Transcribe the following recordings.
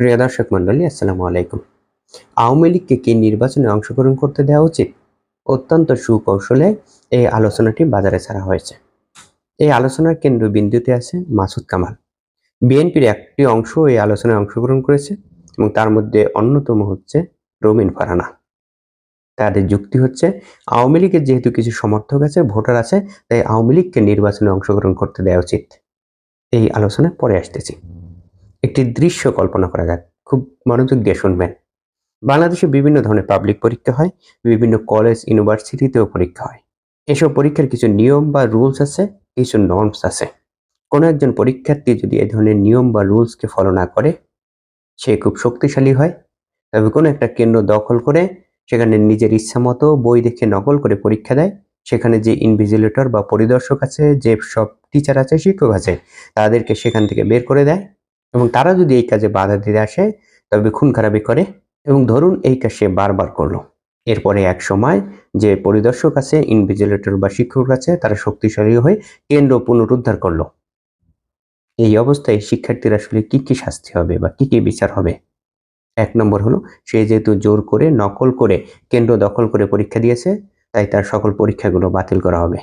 প্রিয় দর্শক মন্ডলী আসসালামু আলাইকুম। আওয়ামী লীগকে কি নির্বাচনে অংশগ্রহণ করতে দেওয়া উচিত? অত্যন্ত সুকৌশলে এই আলোচনাটি বাজারে ছাড়া হয়েছে। এই আলোচনার কেন্দ্রবিন্দুতে আছে মাসুদ কামাল। বিএনপির একটি অংশ এই আলোচনায় অংশগ্রহণ করেছে এবং তার মধ্যে অন্যতম হচ্ছে রমিন ফারানা। তাদের যুক্তি হচ্ছে, আওয়ামী লীগের যেহেতু কিছু সমর্থক আছে, ভোটার আছে, তাই আওয়ামী লীগকে নির্বাচনে অংশগ্রহণ করতে দেওয়া উচিত। এই আলোচনায় পরে আসতেছি। একটি দৃশ্য কল্পনা করা যাক। খুব মনোযোগ দিয়ে শুনবেন। বাংলাদেশে বিভিন্ন ধরনের পাবলিক পরীক্ষা হয়, বিভিন্ন কলেজ ইউনিভার্সিটিতেও পরীক্ষা হয়। এসব পরীক্ষার কিছু নিয়ম বা রুলস আছে, কিছু নর্মস আছে। কোনো একজন পরীক্ষার্থী যদি এ ধরনের নিয়ম বা রুলসকে ফলো না করে, সে খুব শক্তিশালী হয়। তবে কোনো একটা কেন্দ্র দখল করে, সেখানে নিজের ইচ্ছা মতো বই দেখে নকল করে পরীক্ষা দেয়। সেখানে যে ইনভিজিলেটর বা পরিদর্শক আছে, যে সব টিচার আছে, শিক্ষক আছে, তাদেরকে সেখান থেকে বের করে দেয়। এবং তারা যদি এই কাজে বাধা দিতে আসে, তবে খুন খারাপি করে এবং ধরুন এই কাজ সে বারবার করল। এরপরে এক সময় যে পরিদর্শক আছে ইনভিজিলেটর বা শিক্ষক আছে, তারা শক্তিশালী হয়ে কেন্দ্র পুনরুদ্ধার করল। এই অবস্থায় শিক্ষার্থীর আসলে কি কি শাস্তি হবে বা কি কি বিচার হবে? এক নম্বর হলো, সে যেহেতু জোর করে, নকল করে কেন্দ্র দখল করে পরীক্ষা দিয়েছে, তাই তার সকল পরীক্ষাগুলো বাতিল করা হবে।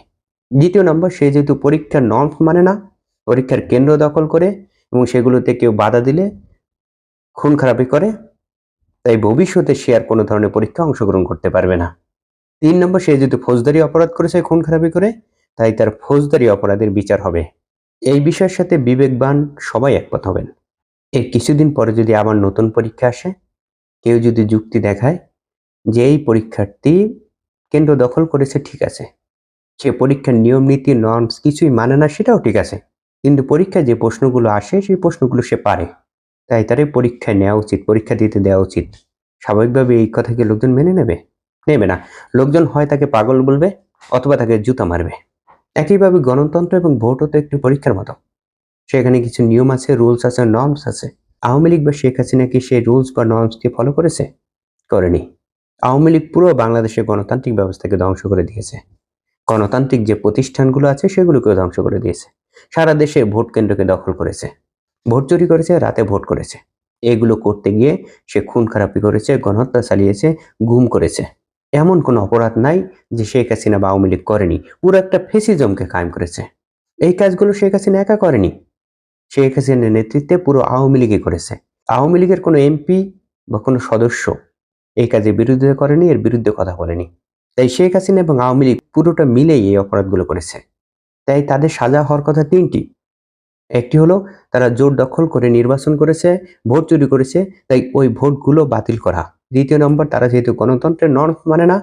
দ্বিতীয় নম্বর, সে যেহেতু পরীক্ষার নর্মস মানে না, পরীক্ষার কেন্দ্র দখল করে এবং সেগুলোতে কেউ বাধা দিলে খুন খারাপি করে, তাই ভবিষ্যতে সে আর কোনো ধরনের পরীক্ষা অংশগ্রহণ করতে পারবে না। তিন নম্বর, সে যেহেতু ফৌজদারি অপরাধ করেছে খুন খারাপি করে, তাই তার ফৌজদারি অপরাধের বিচার হবে। এই বিষয়ের সাথে বিবেকবান সবাই একমত হবেন। এর কিছুদিন পরে যদি আবার নতুন পরীক্ষা আসে, কেউ যদি যুক্তি দেখায় যে এই পরীক্ষার্থী কেন্দ্র দখল করেছে, ঠিক আছে। সে পরীক্ষার নিয়ম, নীতি নর্মস কিছুই মানে না, সেটাও ঠিক আছে। কিন্তু পরীক্ষায় যে প্রশ্নগুলো আসে, সেই প্রশ্নগুলো সে পারে। তাই তার এই পরীক্ষায় নেওয়া উচিত, পরীক্ষা দিতে দেওয়া উচিত। স্বাভাবিকভাবে এই কথাকে লোকজন মেনে নেবে? নেবে না। লোকজন হয় তাকে পাগল বলবে অথবা তাকে জুতা মারবে। একইভাবে গণতন্ত্র এবং ভোটও তো একটি পরীক্ষার মতো। সেখানে কিছু নিয়ম আছে, রুলস আছে, নর্মস আছে। আওয়ামী লীগ বা শেখ হাসিনা কি সেই রুলস বা নর্মসকে ফলো করেছে? করেনি। আওয়ামী লীগ পুরো বাংলাদেশের গণতান্ত্রিক ব্যবস্থাকে ধ্বংস করে দিয়েছে। গণতান্ত্রিক যে প্রতিষ্ঠানগুলো আছে, সেগুলোকেও ধ্বংস করে দিয়েছে। সারা দেশে ভোট কেন্দ্রকে দখল করেছে। ভোট চুরি করেছে, রাতে ভোট করেছে। এগুলো করতে গিয়ে সে খুন খারাপি করেছে, গণহত্যা চালিয়েছে, গুম করেছে। এমন কোনো অপরাধ নাই যে শেখ হাসিনা বা আওয়ামী লীগ করেনি। পুরো একটা ফেসিজমকে কায়েম করেছে। এই কাজগুলো শেখ হাসিনা একা করেনি। শেখ হাসিনার নেতৃত্বে পুরো আওয়ামী লীগই করেছে। আওয়ামী লীগের কোনো এমপি বা কোনো সদস্য এই কাজের বিরুদ্ধে করেনি, এর বিরুদ্ধে কথা বলেনি। তাই শেখ হাসিনা এবং আওয়ামী লীগ পুরোটা মিলেই এই অপরাধগুলো করেছে। তাই তাদের সাজা হওয়ার কথা তিনটি। একটি হলো, তারা জোর দখল করে নির্বাচন করেছে, ভোট চুরি করেছে, তাই ওই ভোটগুলো বাতিল করা। দ্বিতীয় নম্বর, তারা যেহেতু গণতন্ত্রের নর্ম মানে না,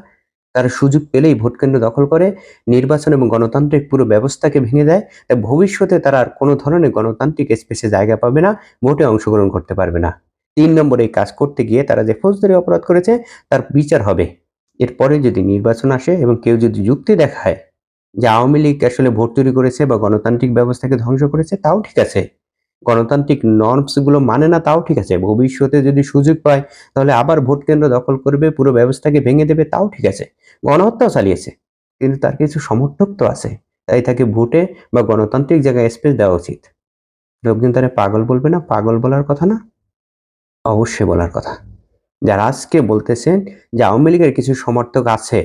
তারা সুযোগ পেলেই ভোট কেন্দ্র দখল করে, নির্বাচন এবং গণতান্ত্রিক পুরো ব্যবস্থাকে ভেঙে দেয়, তাই ভবিষ্যতে তারা আর কোনো ধরনের গণতান্ত্রিক স্পেসে জায়গা পাবে না, ভোটে অংশগ্রহণ করতে পারবে না। তিন নম্বর, এই কাজ করতে গিয়ে তারা যে ফৌজদারি অপরাধ করেছে, তার বিচার হবে। এরপরে যদি নির্বাচন আসে এবং কেউ যদি যুক্তি দেখায় যে আওয়ামী লীগ আসলে ভোট তৈরি করেছে বা গণতান্ত্রিক ব্যবস্থাকে ধ্বংস করেছে, তাও ঠিক আছে। গণতান্ত্রিক নর্মসগুলো মানে না, তাও ঠিক আছে। ভবিষ্যতে যদি সুযোগ পায়, তাহলে আবার ভোট কেন্দ্র দখল করবে, পুরো ব্যবস্থাকে ভেঙে দেবে, তাও ঠিক আছে। গণহত্যাও চালিয়েছে, কিন্তু তার কিছু সমর্থক তো আছে। তাই তাকে ভোটে বা গণতান্ত্রিক জায়গায় স্পেস দেওয়া উচিত। লোকজন তারা পাগল বলবে না? পাগল বলার কথা না? অবশ্যই বলার কথা। যারা আজকে বলতেছেন যে আওয়ামী লীগের কিছু সমর্থক আছে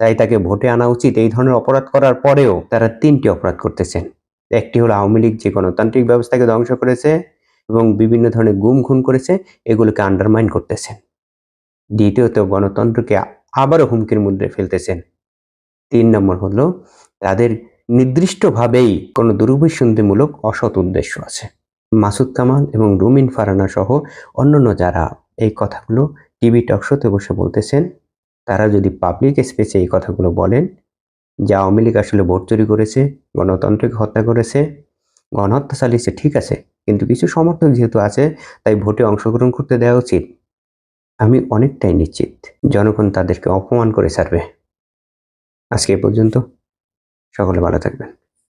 তাই তাকে ভোটে আনা উচিত। এই ধরনের অপরাধ করার পরেও তারা তিনটি অপরাধ করতেছেন। একটি হলো আওয়ামী লীগ যে গণতান্ত্রিক ব্যবস্থাকে ধ্বংস করেছে এবং বিভিন্ন ধরনের গুম খুন করেছে, এগুলোকে আন্ডারমাইন করতেছেন। দ্বিতীয়ত, গণতন্ত্রকে আবারও হুমকির মধ্যে ফেলতেছেন। তিন নম্বর হলো, তাদের নির্দিষ্টভাবেই কোনো দুরভিসন্ধিমূলক অসৎ উদ্দেশ্য আছে। মাসুদ কামাল এবং রুমিন ফারানা সহ অন্যান্য যারা এই কথাগুলো টিভি টকশোতে বসে বলতেছেন তারা যদি পাবলিক স্পেসে এই কথাগুলো বলেন, যে আওয়ামী লীগ আসলে ভোট চুরি করেছে, গণতন্ত্রকে হত্যা করেছে, গণহত্যা চালিয়েছে, ঠিক আছে, কিন্তু কিছু সমর্থক যেহেতু আছে, তাই ভোটে অংশগ্রহণ করতে দেওয়া উচিত। আমি অনেকটাই নিশ্চিত, জনগণ তাদেরকে অপমান করে ছাড়বে। আজকে এ পর্যন্ত, সকলে ভালো থাকবেন।